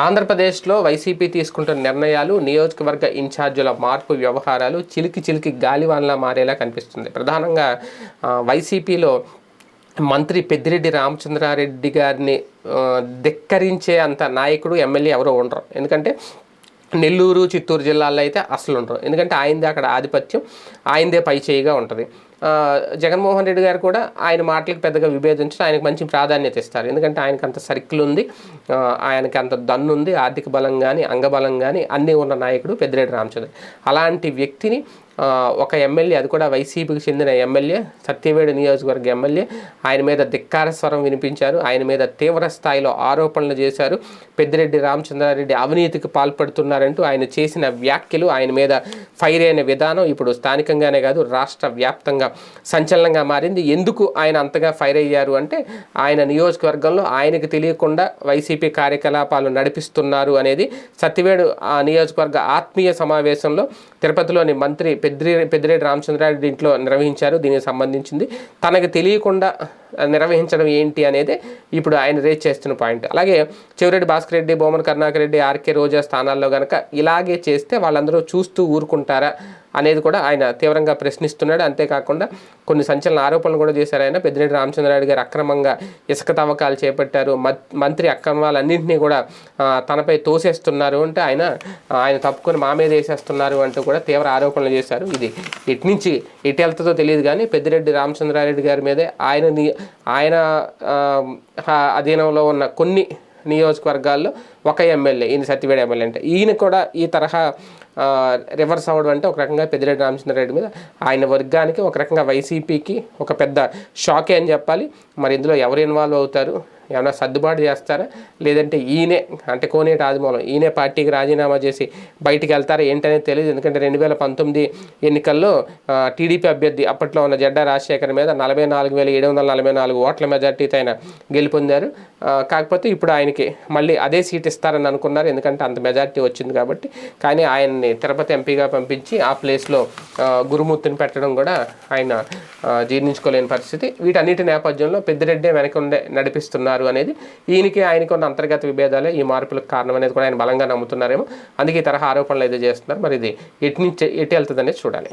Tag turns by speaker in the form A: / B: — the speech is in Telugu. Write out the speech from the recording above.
A: ఆంధ్రప్రదేశ్లో వైసీపీ తీసుకుంటున్న నిర్ణయాలు నియోజకవర్గ ఇన్ఛార్జీల మార్పు వ్యవహారాలు చిలికి చిలికి గాలివాన్లా మారేలా కనిపిస్తుంది. ప్రధానంగా వైసీపీలో మంత్రి పెద్దిరెడ్డి రామచంద్రారెడ్డి గారిని ధిక్కరించే అంత నాయకుడు ఎమ్మెల్యే ఎవరో ఉండరు. ఎందుకంటే నెల్లూరు చిత్తూరు జిల్లాల్లో అయితే అసలు ఉండరు. ఎందుకంటే ఆయనదే అక్కడ ఆధిపత్యం ఆయనదే పై చేయిగా ఉంటుంది. జగన్మోహన్ రెడ్డి గారు కూడా ఆయన మాటలకు పెద్దగా విభేదించి ఆయనకు మంచి ప్రాధాన్యత ఇస్తారు. ఎందుకంటే ఆయనకు అంత సర్కిల్ ఉంది ఆయనకి అంత దన్ను ఉంది ఆర్థిక బలం కానీ అంగబలం కానీ అన్నీ ఉన్న నాయకుడు పెద్దిరెడ్డి రామచంద్ర అలాంటి వ్యక్తిని ఒక ఎమ్మెల్యే అది కూడా వైసీపీకి చెందిన ఎమ్మెల్యే సత్యవేడు నియోజకవర్గ ఎమ్మెల్యే ఆయన మీద ధిక్కార స్వరం వినిపించారు ఆయన మీద తీవ్ర స్థాయిలో ఆరోపణలు చేశారు. పెద్దిరెడ్డి రామచంద్రారెడ్డి అవినీతికి పాల్పడుతున్నారంటూ ఆయన చేసిన వ్యాఖ్యలు ఆయన మీద ఫైర్ అయిన విధానం ఇప్పుడు స్థానికంగానే కాదు రాష్ట్ర వ్యాప్తంగా సంచలనంగా మారింది. ఎందుకు ఆయన అంతగా ఫైర్ అయ్యారు అంటే ఆయన నియోజకవర్గంలో ఆయనకు తెలియకుండా వైసీపీ కార్యకలాపాలు నడిపిస్తున్నారు అనేది సత్యవేడు ఆ నియోజకవర్గ ఆత్మీయ సమావేశంలో తిరుపతిలోని మంత్రి పెద్దిరెడ్డి పెద్దిరెడ్డి రామచంద్రారెడ్డి ఇంట్లో నిర్వహించారు. దీనికి సంబంధించింది. తనకు తెలియకుండా నిర్వహించడం ఏంటి అనేది ఇప్పుడు ఆయన రేజ్ చేస్తున్న పాయింట్ అలాగే చెవిరెడ్డి భాస్కర్ రెడ్డి బొమ్మన కర్ణాకర్ రెడ్డి ఆర్కే రోజా స్థానాల్లో కనుక ఇలాగే చేస్తే వాళ్ళందరూ చూస్తూ ఊరుకుంటారా అనేది కూడా ఆయన తీవ్రంగా ప్రశ్నిస్తున్నాడు. అంతేకాకుండా కొన్ని సంచలన ఆరోపణలు కూడా చేశారు ఆయన. పెద్దిరెడ్డి రామచంద్రరాయుడు గారు అక్రమంగా ఇసుక తవ్వకాలు చేపట్టారు. మంత్రి అక్రమాలన్నింటినీ కూడా తనపై తోసేస్తున్నారు అంటే ఆయన ఆయన తప్పుకొని మా మీద వేసేస్తున్నారు అంటూ కూడా తీవ్ర ఆరోపణలు చేశారు. ఇది ఇటు నుంచి ఎటు వెళ్తుందో తెలియదు కానీ పెద్దిరెడ్డి రామచంద్రారెడ్డి గారి మీదే ఆయన ఆయన అధీనంలో ఉన్న కొన్ని నియోజకవర్గాల్లో ఒక ఎమ్మెల్యే ఈయన సత్యవేడ ఎమ్మెల్యే అంటే. ఈయన కూడా ఈ తరహా రివర్స్ అవ్వడం అంటే ఒక రకంగా పెద్దిరెడ్డి రామచంద్రారెడ్డి మీద ఆయన వర్గానికి ఒక రకంగా వైసీపీకి ఒక పెద్ద షాకే అని చెప్పాలి. మరి ఇందులో ఎవరు ఇన్వాల్వ్ అవుతారు? ఏమైనా సర్దుబాటు చేస్తారా? లేదంటే ఈయనే అంటే కోనేటి ఆదిమూలం ఈయనే పార్టీకి రాజీనామా చేసి బయటికి వెళ్తారా ఏంటనేది తెలియదు ఎందుకంటే రెండు వేల పంతొమ్మిది ఎన్నికల్లో టీడీపీ అభ్యర్థి అప్పట్లో ఉన్న జడ్డా రాజశేఖర్ మీద నలభై నాలుగు వేల ఏడు వందల నలభై నాలుగు ఓట్ల మెజార్టీతో ఆయన గెలుపొందారు. కాకపోతే ఇప్పుడు ఆయనకి మళ్ళీ అదే సీట్ ఇస్తారని అనుకున్నారు. ఎందుకంటే అంత మెజార్టీ వచ్చింది కాబట్టి. కానీ ఆయన్ని తిరుపతి ఎంపీగా పంపించి ఆ ప్లేస్లో గురుమూర్తిని పెట్టడం కూడా ఆయన జీర్ణించుకోలేని పరిస్థితి. వీటన్నిటి నేపథ్యంలో పెద్దిరెడ్డే వెనక ఉండే నడిపిస్తున్నారు అనేది ఈయనకి ఆయనకు ఉన్న అంతర్గత విభేదాలే ఈ మార్పులకు కారణం అనేది కూడా ఆయన బలంగా నమ్ముతున్నారేమో. అందుకే ఈ తరహా ఆరోపణలు అయితే చేస్తున్నారు. మరి ఇది ఎటు నుంచి ఎటు వెళ్తుంది చూడాలి.